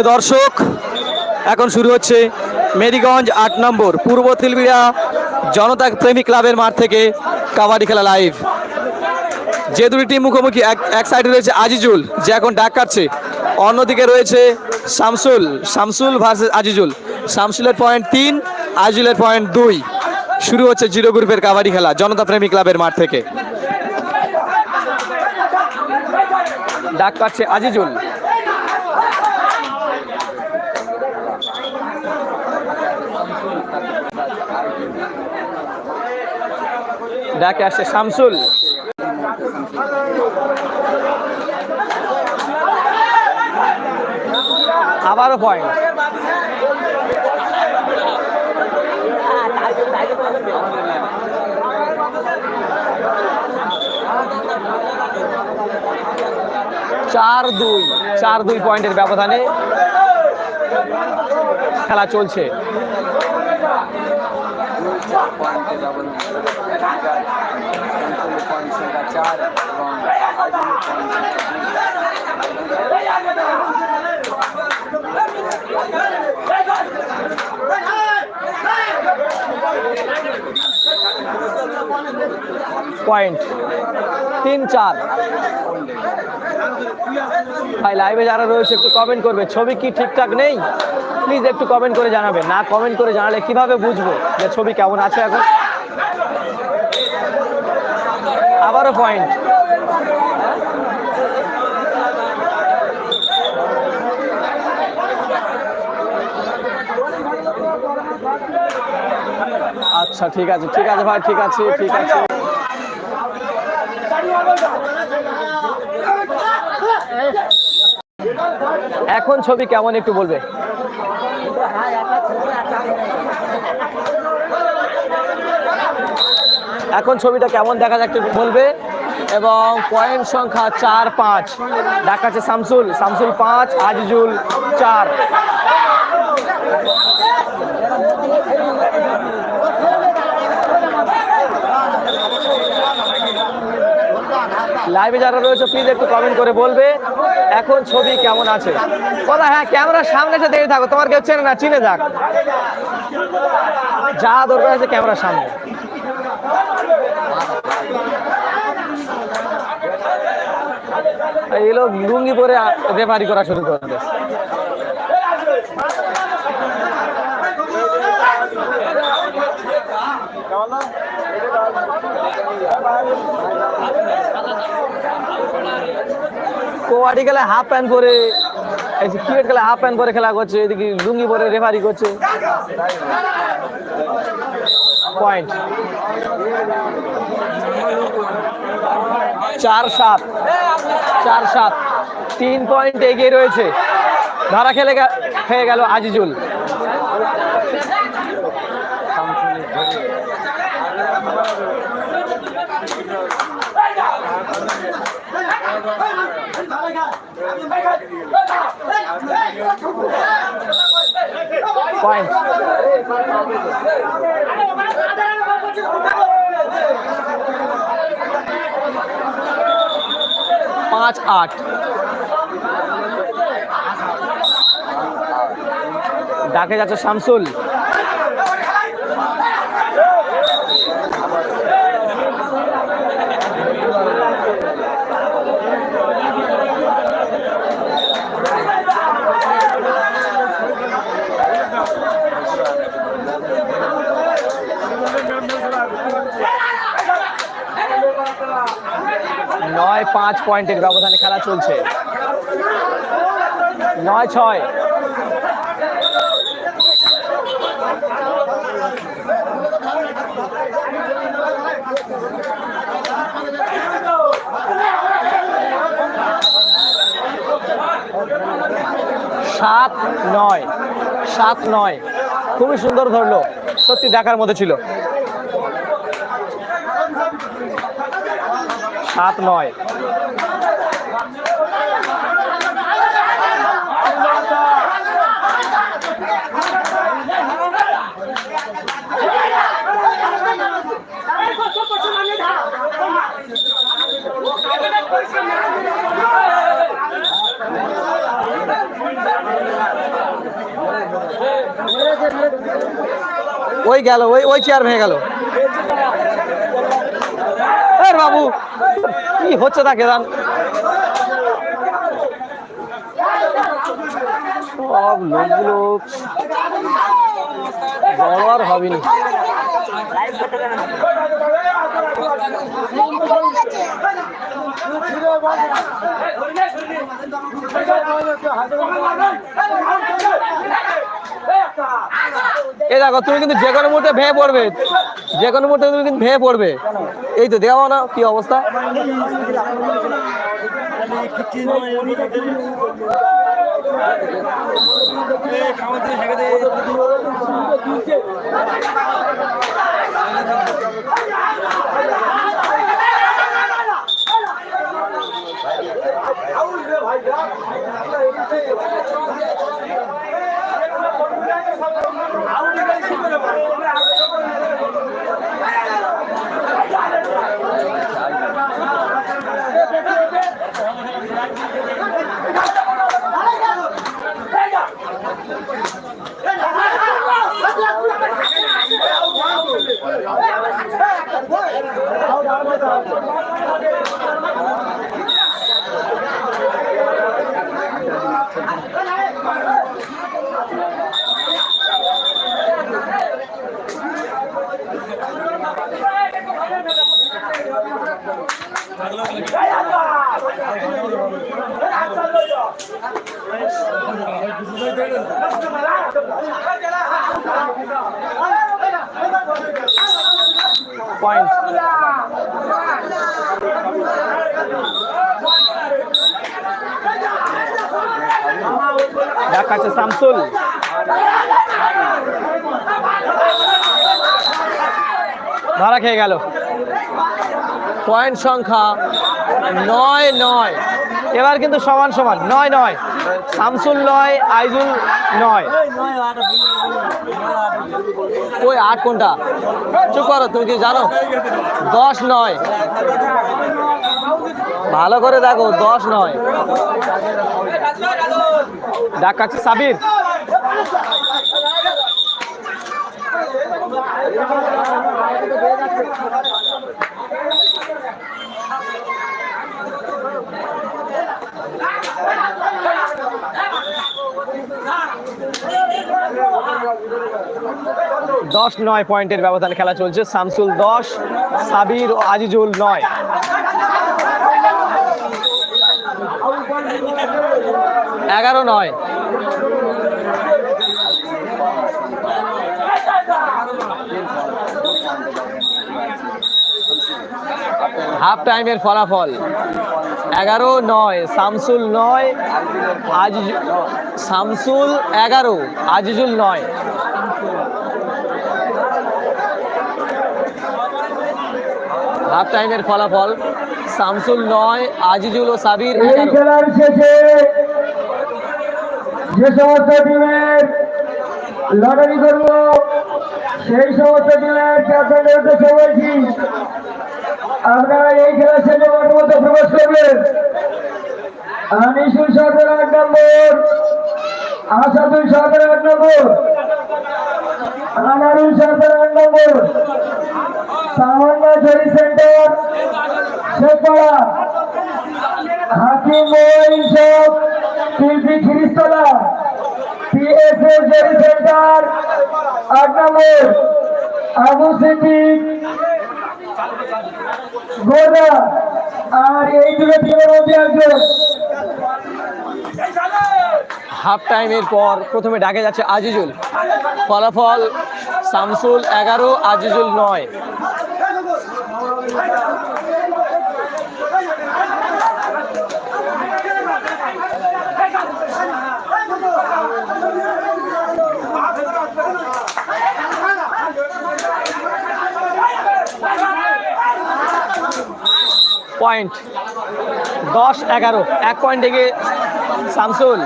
প্রিয় দর্শক, এখন শুরু হচ্ছে মেরিগঞ্জ আট নম্বর পূর্ব তিলবিড়া জনতা প্রেমী ক্লাবের মাঠ থেকে কাবাডি খেলা লাইভ যে দুটি টিম মুখোমুখি এক সাইডে রয়েছে আজিজুল, যে এখন ডাক কাটছে। অন্যদিকে রয়েছে শামসুল শামসুল ভার্সেস আজিজুল। শামসুলের পয়েন্ট তিন, আজিজুলের পয়েন্ট দুই। শুরু হচ্ছে জিরো গ্রুপের কাবাডি খেলা জনতা প্রেমী ক্লাবের মাঠ থেকে। ডাক কাটছে আজিজুল। ডাকে আসছে শামসুল। আবারও পয়েন্ট চার দুই চার দুই পয়েন্টের ব্যবধানে খেলা চলছে। পয়েন্ট তিন চার. ভাই লাইভে যারা রয়েছে, একটু কমেন্ট করবে। ছবি কি ঠিকঠাক নেই? প্লিজ একটু কমেন্ট করে জানাবে। না কমেন্ট করে জানালে কীভাবে বুঝব যে ছবি কেমন আছে এখন? আবারও পয়েন্ট আচ্ছা ঠিক আছে ঠিক আছে ভাই, ঠিক আছে ঠিক আছে। এখন ছবি কেমন একটু বলবে? এখন ছবিটা কেমন দেখা যাচ্ছে বলবে? এবং পয়েন্ট সংখ্যা চার, পাঁচ। দেখাচ্ছে শামসুল। শামসুল পাঁচ, আজিজুল চার। লাইভে যারা রয়েছে প্লিজ একটু কমেন্ট করে বলবে, এখন ছবি কেমন আছে? বলা হ্যাঁ ক্যামেরার সামনে এসে দেখে থাকো। তোমার কেউ চেনে না, চিনে যাক যা দরকার আছে ক্যামেরার সামনে। এই লোক লুঙ্গি পরে রেফারি করা শুরু করে দেয়। কোয়াডি খেলা হাফ প্যান্ট পরে ক্রিকেট খেলা হাফ প্যান্ট পরে খেলা করছে, এদিকে লুঙ্গি পরে রেফারি করছে পয়েন্ট চার সাত। চার সাত। তিন পয়েন্ট এগিয়ে রয়েছে। ধারা খেলে খেয়ে গেল আজিজুল। পয়েন্ট পাঁচ আট। ডাকে যাচ্ছে শামসুল নয় পাঁচ পয়েন্টের ব্যবধানে খেলা চলছে। নয় ছয়। সাত নয়। সাত নয়। খুবই সুন্দর ধরলো। সত্যি দেখার মতো ছিল। সাত নয়। ওই গেল ওই ওই চেয়ার ভেঙে গেল। বাবু। কি হচ্ছে তা কেদান সব লোকগুলো বড় আর হবেনি এই দেখো, তুমি কিন্তু যে কোনো মুহূর্তে ভেঙে পড়বে। যে কোনো মুহূর্তে তুমি কিন্তু ভেঙে পড়বে। এই তো দেওয়া না কি অবস্থা। পয়েন্ট দেখাচ্ছে শামসুল। ধরা খেয়ে গেল। পয়েন্ট সংখ্যা নয় নয়। এবার কিন্তু সমান সমান নয় নয়। শামসুল নয় আইজুল নয়। ওই আট কোনটা? চুপ করো তুমি কি জানো? দশ নয়। ভালো করে দেখো দশ নয়। ডাক দেখাচ্ছে সাবির। দশ নয় পয়েন্টের ব্যবধানে খেলা চলছে। শামসুল দশ, সাবির ও আজিজুল নয়। এগারো নয়। হাফ টাইমের ফলাফল। এগারো নয়। শামসুল নয়। আজ শামসুল এগারো। আজিজুল নয়। হাফ টাইমের ফলাফল শামসুল নয় আজিজুল ও সাবির খেলার শেষে যে সমস্ত টিমের লটারি করব সেই সমস্ত টিমের উদ্দেশ্যে বলছি আপনারা এই খেলার শেষে মধ্যে প্রবেশ করবেন। আনিসুল সরকার আট নম্বর। আসাদুল সরকার আট নম্বর। আনারুল সরকার আট নম্বর। সামান্য জরি center. Shekhpara. Hakim mobile shop. Shilpi Khiristala PSS Jerry centre. আট নম্বর। আবু সিদ্দিক। আর এই টিমের মধ্যে একজন। হাফ টাইমের পর প্রথমে ডাকে যাচ্ছে আজিজুল। ফলাফল শামসুল এগারো, আজিজুল নয়। পয়েন্ট দশ এগারো। এক পয়েন্ট এগিয়ে শামসুল।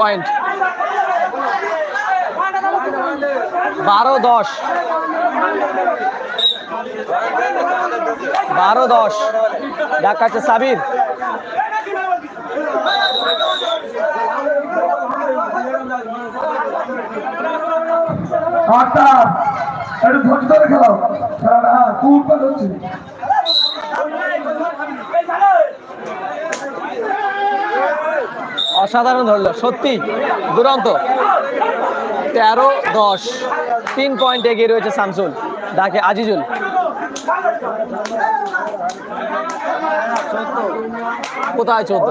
পয়েন্ট বারো দশ। বারো দশ। ডাক কাছে সাবির। একটু ধৈর্য ধরে হ্যাঁ হচ্ছে অসাধারণ ধরলো, সত্যি, দুরন্ত। তেরো, দশ, তিন পয়েন্ট এগিয়ে রয়েছে শামসুল, ডাকে আজিজুল। কোথায় চোদ্দ?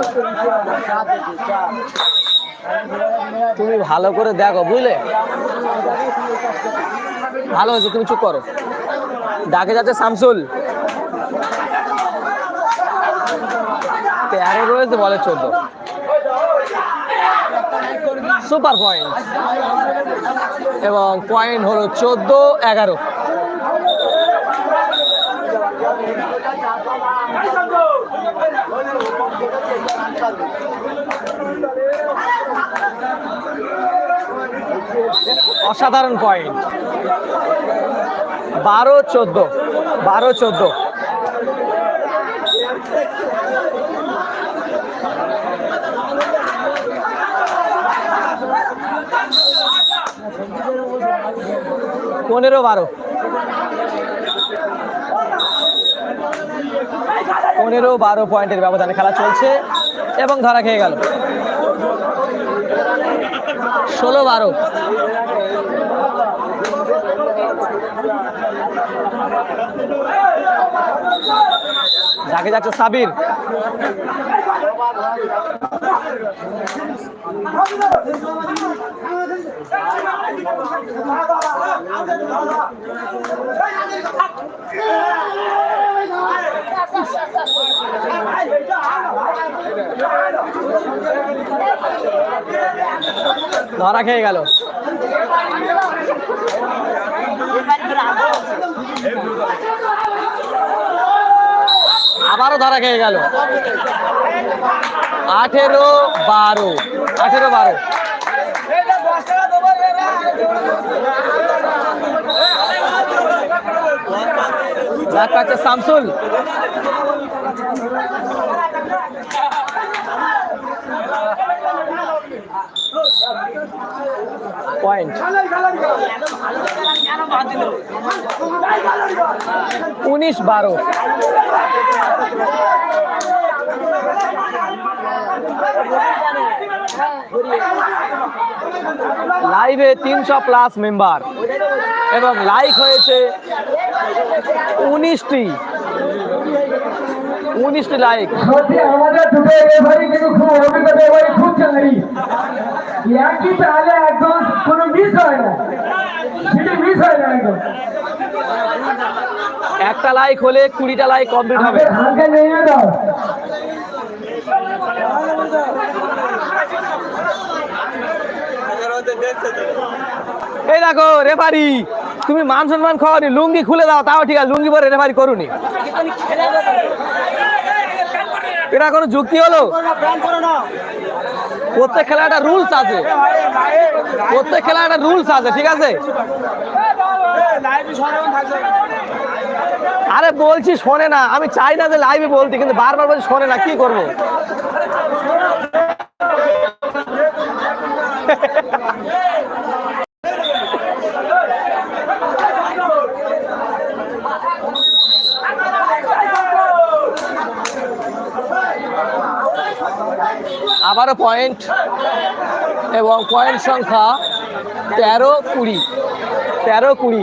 তুমি ভালো করে দেখো, বুঝলে? ভালো হয়েছে, তুমি চুপ করো। ডাকে যাচ্ছে শামসুল। তেরো রয়েছে বলে চোদ্দ। সুপার পয়েন্ট এবং পয়েন্ট হলো চোদ্দ, এগারো। অসাধারণ পয়েন্ট বারো চোদ্দ বারো চোদ্দ। পনেরো, বারো। পনেরো, বারো পয়েন্টের ব্যবধানে খেলা চলছে এবং ধরা খেয়ে গেল। ষোলো, বারো। যাকে যাচ্ছে সাবির। ধরা খেয়ে গেল। আবারও ধরা খেয়ে গেল। আঠেরো বারো। আঠেরো বারো। শামসুল। পয়েন্ট উনিশ বারো। লাইভে তিনশো প্লাস মেম্বার এবং লাইক হয়েছে উনিশটি। উনিশটি লাইক আমাদের একই তাহলে একদম কোনো মিস হয় না। সেটা মিস হয় না একদম। একটা লাইক হলে কুড়িটা লাইক কমপ্লিট হবে। হালকা নিয়ে দাও। এই দেখো রেফারি তুমি মান সম্মান খাওয়ানি লুঙ্গি খুলে দাও তাও ঠিক আছে লুঙ্গি পরে রেফারি করুনি। এটা কোনো যুক্তি হলো? প্রত্যেক খেলা একটা রুলস আছে। প্রত্যেক খেলা একটা রুলস আছে, ঠিক আছে? আরে বলছি শোনে না, আমি চাই না যে লাইভে বলতে, কিন্তু বারবার বলছি শোনে না, কি করব আবারও পয়েন্ট এবং পয়েন্ট সংখ্যা তেরো কুড়ি তেরো কুড়ি।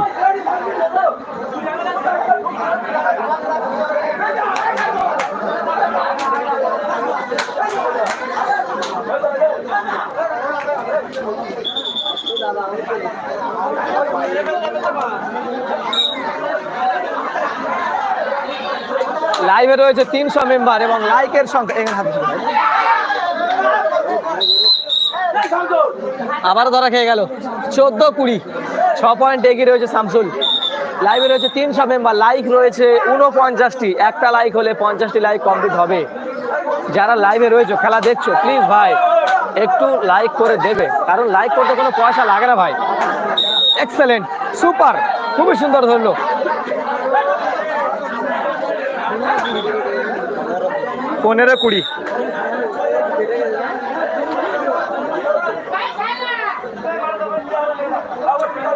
লাইভে রয়েছে তিনশো মেম্বার এবং লাইকের সংখ্যা এখানে হাতে আবার ধরা খেয়ে গেল। চোদ্দ কুড়ি, ছ পয়েন্ট এগিয়ে রয়েছে শামসুল। লাইভে রয়েছে তিনশো মেম্বার লাইক রয়েছে উনপঞ্চাশটি একটা লাইক হলে পঞ্চাশটি লাইক কমপ্লিট হবে। যারা লাইভে রয়েছে, খেলা দেখছ প্লিজ ভাই, একটু লাইক করে দেবে। কারণ লাইক করতে কোনো পয়সা লাগে না ভাই। এক্সেলেন্ট সুপার খুবই সুন্দর ধরলো। পনেরো কুড়ি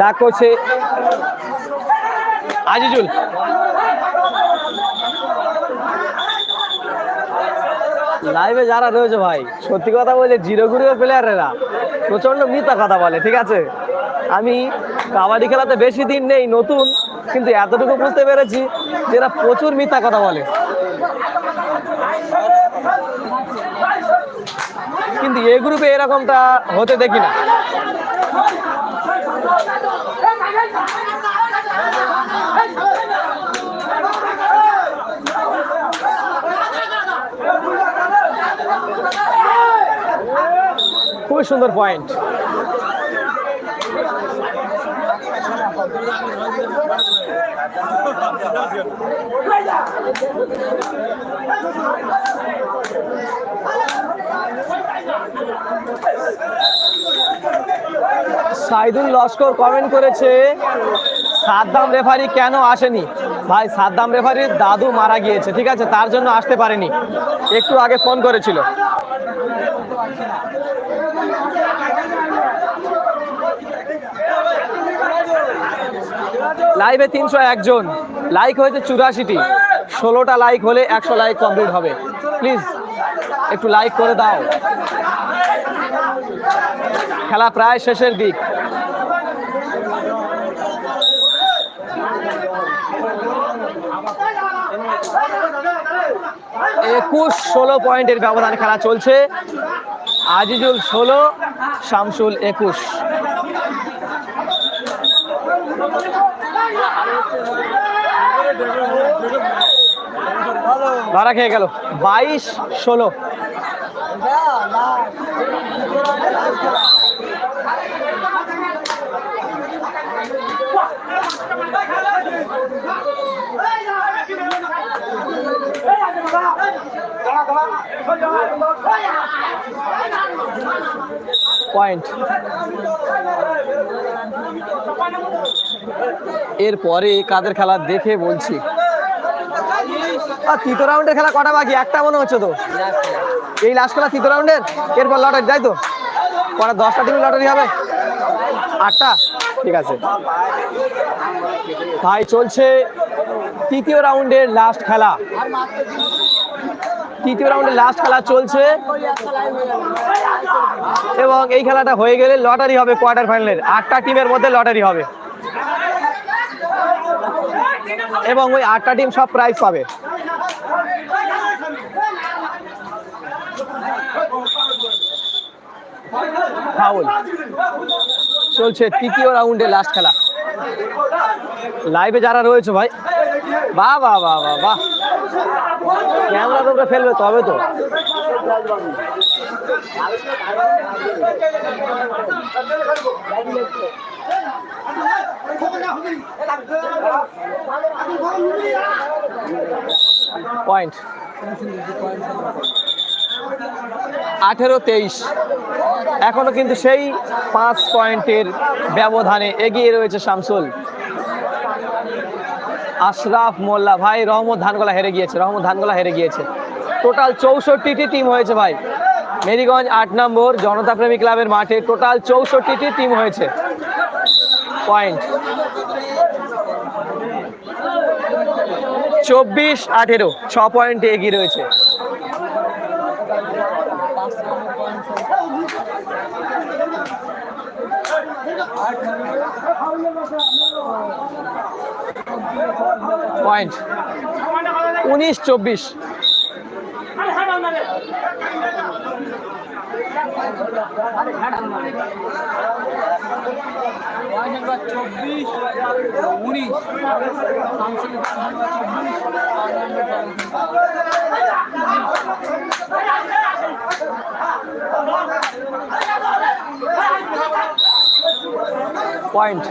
ডাক করছে আজিজুল। লাইভে যারা রয়েছে ভাই, সত্যি কথা বলছে জিরো গ্রুপের প্লেয়ারেরা প্রচণ্ড মিথ্যা কথা বলে, ঠিক আছে? আমি কাবাডি খেলাতে বেশি দিন নেই, নতুন, কিন্তু এতটুকু বুঝতে পেরেছি যে এরা প্রচুর মিথ্যা কথা বলে। কিন্তু এ গ্রুপে এরকমটা হতে দেখি না। খুবই সুন্দর পয়েন্ট সাইদুল লস্কর কমেন্ট করেছে, সাদ্দাম রেফারি কেন আসেনি? ভাই, সাদ্দাম রেফারির দাদু মারা গিয়েছে, ঠিক আছে? তার জন্য আসতে পারেনি। একটু আগে ফোন করেছিল। লাইভে তিনশো একজন লাইক হয়েছে চুরাশিটি। ষোলোটা লাইক হলে একশো লাইক কমপ্লিট হবে। প্লিজ একটু লাইক করে দাও। খেলা প্রায় শেষের দিক। একুশ, ষোলো পয়েন্টের ব্যবধান খেলা চলছে। আজিজুল ষোলো, শামসুল একুশ। ধরা খেয়ে গেল। বাইশ, ষোলো। পয়েন্ট এরপরে কাদের খেলা দেখে বলছি। তৃতীয় রাউন্ডের খেলা কটা বাকি? একটা মনে হচ্ছে তো। এই লাস্ট খেলা তৃতীয় রাউন্ডের? এরপর লটারি, তাই তো? পরে দশটা টিমের লটারি হবে। আটটা? ঠিক আছে। ভাই, চলছে তৃতীয় রাউন্ডের লাস্ট খেলা। তৃতীয় রাউন্ডে লাস্ট খেলা চলছে। এবং এই খেলাটা হয়ে গেলে লটারি হবে কোয়ার্টার ফাইনালের আটটা টিমের মধ্যে লটারি হবে। এবং ওই আটটা টিম সব প্রাইজ পাবে। চলছে তৃতীয় রাউন্ডে লাস্ট খেলা। লাইভে যারা রয়েছে ভাই, বাহ বাহ বাহ বাহ বাহ। ক্যামেরা তোমরা ফেলবে তবে তো। পয়েন্ট আঠেরো তেইশ। এখনও কিন্তু সেই পাঁচ পয়েন্টের ব্যবধানে এগিয়ে রয়েছে শামসুল। আশরাফ মোল্লা, ভাই, রহমত ধানগোলা হেরে গিয়েছে, রহমত ধানগোলা হেরে গিয়েছে। টোটাল চৌষট্টিটি টিম হয়েছে ভাই। মেরিগঞ্জ আট নম্বর, জনতা প্রেমী ক্লাবের মাঠে টোটাল চৌষট্টিটি টিম হয়েছে। পয়েন্ট। চব্বিশ আঠেরো, ছ পয়েন্টে এগিয়ে রয়েছে। পয়েন্ট। উনিশ চব্বিশ। চব্বিশ উনিশ। পয়েন্ট।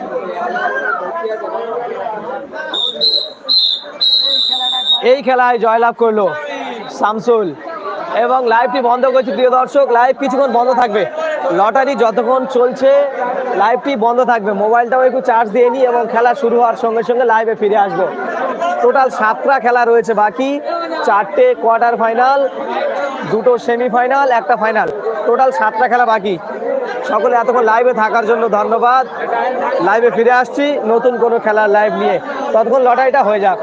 এই খেলায় জয়লাভ করল শামসুল এবং লাইভটি বন্ধ করছি প্রিয় দর্শক, লাইভ কিছুক্ষণ বন্ধ থাকবে। লটারি যতক্ষণ চলছে, লাইভটি বন্ধ থাকবে। মোবাইলটাও একটু চার্জ দিয়ে নিই এবং খেলা শুরু হওয়ার সঙ্গে সঙ্গে লাইভে ফিরে আসব। টোটাল সাতটা খেলা রয়েছে বাকি। চারটে কোয়ার্টার ফাইনাল দুটো সেমিফাইনাল একটা ফাইনাল টোটাল সাতটা খেলা বাকি। সকলে এতক্ষণ লাইভে থাকার জন্য ধন্যবাদ। লাইভে ফিরে আসছি, নতুন কোনো খেলার লাইভ নিয়ে। ততক্ষণ লটাইটা হয়ে যাক।